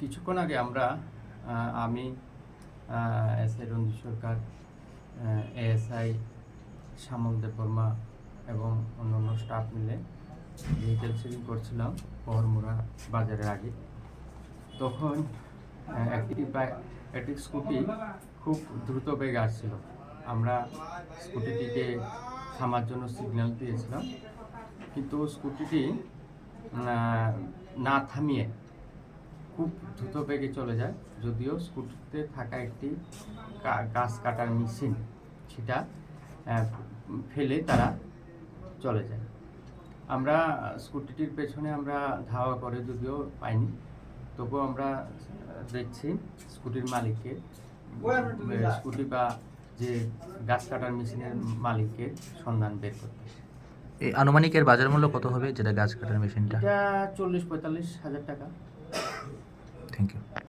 কিছুক্ষণ আগে আমরা আমি S I Ranjit Sarkar ASI, Shyamal Debbarma এবং অন্যান্য স্টাফ মিলে ভেহিকেল চেকিং করছিলাম পহরমুড়া বাজারের আগে। তখন একটি একটি স্কুটি খুব দ্রুত বেগে আসছিল। আমরা স্কুটিটিকে থামার জন্য সিগন্যাল দিয়েছিলাম। কিন্তু স্কুটিটি না থামিয়ে খুব দ্রুত বেগে চলে যায়। যদিও স্কুটিতে থাকা একটি গাছ কাটার মেশিন সেটা ফেলে তারা চলে যায়। আমরা স্কুটিটির পেছনে আমরা ধাওয়া করে যদিও পাইনি তবুও আমরা দেখছি স্কুটির মালিককে স্কুটি বা যে গাছ কাটার মেশিনের মালিককে সন্ধান বের করতে। এই আনুমানিকের বাজার মূল্য কত হবে যেটা গাছ কাটার মেশিনটা? এটা চল্লিশ পঁয়তাল্লিশ হাজার টাকা। Thank you.